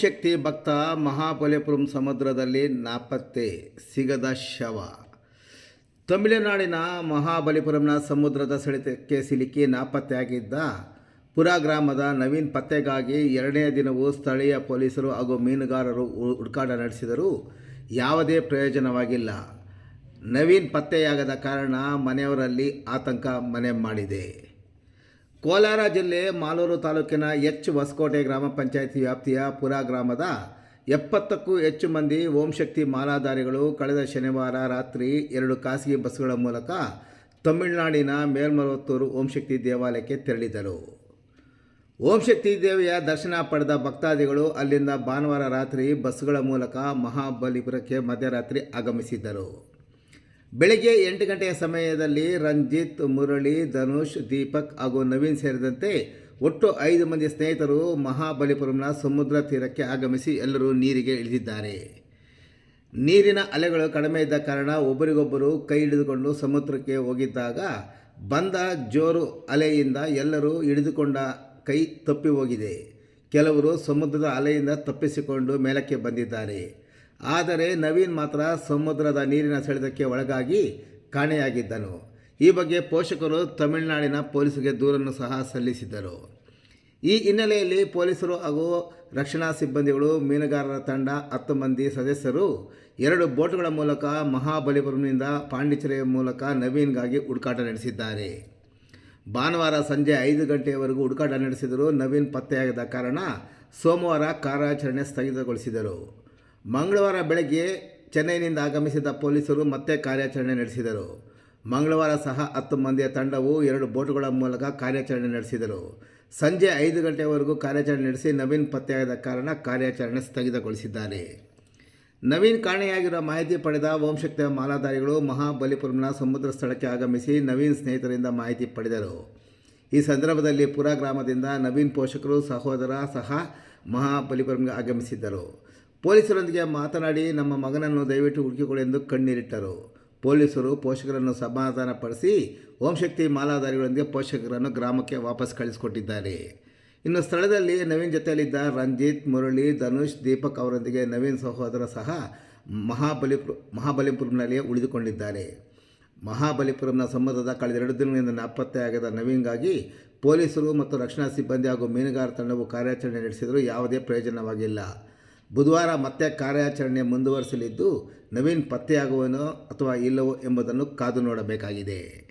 ಶಕ್ತಿ ಭಕ್ತ ಮಹಾಬಲಿಪುರಂ ಸಮುದ್ರದಲ್ಲಿ ನಾಪತ್ತೆ ಸಿಗದ ಶವ. ತಮಿಳುನಾಡಿನ ಮಹಾಬಲಿಪುರಂನ ಸಮುದ್ರದ ಸೆಳೆತಕ್ಕೆ ಸಿಲುಕಿ ನಾಪತ್ತೆಯಾಗಿದ್ದ ಪುರ ಗ್ರಾಮದ ನವೀನ್ ಪತ್ತೆಗಾಗಿ ಎರಡನೇ ದಿನವೂ ಸ್ಥಳೀಯ ಪೊಲೀಸರು ಹಾಗೂ ಮೀನುಗಾರರು ಹುಡುಕಾಟ ನಡೆಸಿದರೂ ಯಾವುದೇ ಪ್ರಯೋಜನವಾಗಿಲ್ಲ. ನವೀನ್ ಪತ್ತೆಯಾಗದ ಕಾರಣ ಮನೆಯವರಲ್ಲಿ ಆತಂಕ ಮನೆ ಮಾಡಿದೆ. ಕೋಲಾರ ಜಿಲ್ಲೆ ಮಾಲೂರು ತಾಲೂಕಿನ ಎಚ್ ಹೊಸಕೋಟೆ ಗ್ರಾಮ ಪಂಚಾಯಿತಿ ವ್ಯಾಪ್ತಿಯ ಪುರ ಗ್ರಾಮದ ಎಪ್ಪತ್ತಕ್ಕೂ ಹೆಚ್ಚು ಮಂದಿ ಓಂ ಶಕ್ತಿ ಮಾಲಾಧಾರಿಗಳು ಕಳೆದ ಶನಿವಾರ ರಾತ್ರಿ ಎರಡು ಖಾಸಗಿ ಬಸ್ಗಳ ಮೂಲಕ ತಮಿಳುನಾಡಿನ ಮೇಲ್ಮಲವತ್ತೂರು ಓಂ ಶಕ್ತಿ ದೇವಾಲಯಕ್ಕೆ ತೆರಳಿದರು. ಓಂ ಶಕ್ತಿ ದೇವಿಯ ದರ್ಶನ ಪಡೆದ ಭಕ್ತಾದಿಗಳು ಅಲ್ಲಿಂದ ಭಾನುವಾರ ರಾತ್ರಿ ಬಸ್ಗಳ ಮೂಲಕ ಮಹಾಬಲಿಪುರಕ್ಕೆ ಮಧ್ಯರಾತ್ರಿ ಆಗಮಿಸಿದ್ದರು. ಬೆಳಗ್ಗೆ ಎಂಟು ಗಂಟೆಯ ಸಮಯದಲ್ಲಿ ರಂಜಿತ್, ಮುರಳಿ, ಧನುಷ್, ದೀಪಕ್ ಹಾಗೂ ನವೀನ್ ಸೇರಿದಂತೆ ಒಟ್ಟು ಐದು ಮಂದಿ ಸ್ನೇಹಿತರು ಮಹಾಬಲಿಪುರಂನ ಸಮುದ್ರ ತೀರಕ್ಕೆ ಆಗಮಿಸಿ ಎಲ್ಲರೂ ನೀರಿಗೆ ಇಳಿದಿದ್ದಾರೆ. ನೀರಿನ ಅಲೆಗಳು ಕಡಿಮೆ ಇದ್ದ ಕಾರಣ ಒಬ್ಬರಿಗೊಬ್ಬರು ಕೈ ಹಿಡಿದುಕೊಂಡು ಸಮುದ್ರಕ್ಕೆ ಹೋಗಿದ್ದಾಗ ಬಂದ ಜೋರು ಅಲೆಯಿಂದ ಎಲ್ಲರೂ ಹಿಡಿದುಕೊಂಡ ಕೈ ತಪ್ಪಿ ಹೋಗಿದೆ. ಕೆಲವರು ಸಮುದ್ರದ ಅಲೆಯಿಂದ ತಪ್ಪಿಸಿಕೊಂಡು ಮೇಲಕ್ಕೆ ಬಂದಿದ್ದಾರೆ. ಆದರೆ ನವೀನ್ ಮಾತ್ರ ಸಮುದ್ರದ ನೀರಿನ ಸೆಳೆತಕ್ಕೆ ಒಳಗಾಗಿ ಕಾಣೆಯಾಗಿದ್ದನು. ಈ ಬಗ್ಗೆ ಪೋಷಕರು ತಮಿಳುನಾಡಿನ ಪೊಲೀಸರಿಗೆ ದೂರನ್ನು ಸಹ ಸಲ್ಲಿಸಿದ್ದರು. ಈ ಹಿನ್ನೆಲೆಯಲ್ಲಿ ಪೊಲೀಸರು ಹಾಗೂ ರಕ್ಷಣಾ ಸಿಬ್ಬಂದಿಗಳು, ಮೀನುಗಾರರ ತಂಡ, ಹತ್ತು ಮಂದಿ ಸದಸ್ಯರು, ಎರಡು ಬೋಟ್ಗಳ ಮೂಲಕ ಮಹಾಬಲಿಪುರಂನಿಂದ ಪಾಂಡಿಚೇರಿಯ ಮೂಲಕ ನವೀನ್ಗಾಗಿ ಹುಡುಕಾಟ ನಡೆಸಿದ್ದಾರೆ. ಭಾನುವಾರ ಸಂಜೆ ಐದು ಗಂಟೆಯವರೆಗೂ ಹುಡುಕಾಟ ನಡೆಸಿದರೂ ನವೀನ್ ಪತ್ತೆಯಾಗದ ಕಾರಣ ಸೋಮವಾರ ಕಾರ್ಯಾಚರಣೆ ಸ್ಥಗಿತಗೊಳಿಸಿದರು. ಮಂಗಳವಾರ ಬೆಳಗ್ಗೆ ಚೆನ್ನೈನಿಂದ ಆಗಮಿಸಿದ ಪೊಲೀಸರು ಮತ್ತೆ ಕಾರ್ಯಾಚರಣೆ ನಡೆಸಿದರು. ಮಂಗಳವಾರ ಸಹ ಹತ್ತು ಮಂದಿಯ ತಂಡವು ಎರಡು ಬೋಟ್ಗಳ ಮೂಲಕ ಕಾರ್ಯಾಚರಣೆ ನಡೆಸಿದರು. ಸಂಜೆ ಐದು ಗಂಟೆವರೆಗೂ ಕಾರ್ಯಾಚರಣೆ ನಡೆಸಿ ನವೀನ್ ಪತ್ತೆಯಾದ ಕಾರಣ ಕಾರ್ಯಾಚರಣೆ ಸ್ಥಗಿತಗೊಳಿಸಿದ್ದಾರೆ. ನವೀನ್ ಕಾಣೆಯಾಗಿರುವ ಮಾಹಿತಿ ಪಡೆದ ವಂಶಕ್ತಿಯ ಮಾಲಾಧಾರಿಗಳು ಮಹಾಬಲಿಪುರಂನ ಸಮುದ್ರ ಸ್ಥಳಕ್ಕೆ ಆಗಮಿಸಿ ನವೀನ್ ಸ್ನೇಹಿತರಿಂದ ಮಾಹಿತಿ ಪಡೆದರು. ಈ ಸಂದರ್ಭದಲ್ಲಿ ಪುರ ಗ್ರಾಮದಿಂದ ನವೀನ್ ಪೋಷಕರು, ಸಹೋದರ ಸಹ ಮಹಾಬಲಿಪುರಂಗೆ ಆಗಮಿಸಿದ್ದರು. ಪೊಲೀಸರೊಂದಿಗೆ ಮಾತನಾಡಿ ನಮ್ಮ ಮಗನನ್ನು ದಯವಿಟ್ಟು ಹುಡುಕಿಕೊಳ್ಳಿ ಎಂದು ಕಣ್ಣೀರಿಟ್ಟರು. ಪೊಲೀಸರು ಪೋಷಕರನ್ನು ಸಮಾಧಾನಪಡಿಸಿ ಓಂಶಕ್ತಿ ಮಾಲಾಧಾರಿಗಳೊಂದಿಗೆ ಪೋಷಕರನ್ನು ಗ್ರಾಮಕ್ಕೆ ವಾಪಸ್ ಕಳಿಸಿಕೊಟ್ಟಿದ್ದಾರೆ. ಇನ್ನು ಸ್ಥಳದಲ್ಲಿ ನವೀನ್ ಜೊತೆಯಲ್ಲಿದ್ದ ರಂಜಿತ್, ಮುರಳಿ, ಧನುಷ್, ದೀಪಕ್ ಅವರೊಂದಿಗೆ ನವೀನ್ ಸಹೋದರ ಸಹ ಮಹಾಬಲಿಪುರ ಮಹಾಬಲಿಪುರಂನಲ್ಲಿ ಉಳಿದುಕೊಂಡಿದ್ದಾರೆ. ಮಹಾಬಲಿಪುರಂನ ಸಂಬಂಧದ ಕಳೆದ ಎರಡು ದಿನಗಳಿಂದ ನಾಪತ್ತೆಯಾಗದ ನವೀನ್ಗಾಗಿ ಪೊಲೀಸರು ಮತ್ತು ರಕ್ಷಣಾ ಸಿಬ್ಬಂದಿ ಹಾಗೂ ಮೀನುಗಾರ ತಂಡವು ಕಾರ್ಯಾಚರಣೆ ನಡೆಸಿದರೂ ಯಾವುದೇ ಪ್ರಯೋಜನವಾಗಿಲ್ಲ. ಬುಧವಾರ ಮತ್ತೆ ಕಾರ್ಯಾಚರಣೆ ಮುಂದುವರಿಸಲಿದ್ದು ನವೀನ್ ಪತ್ತೆಯಾಗುವನೋ ಅಥವಾ ಇಲ್ಲವೋ ಎಂಬುದನ್ನು ಕಾದು ನೋಡಬೇಕಾಗಿದೆ.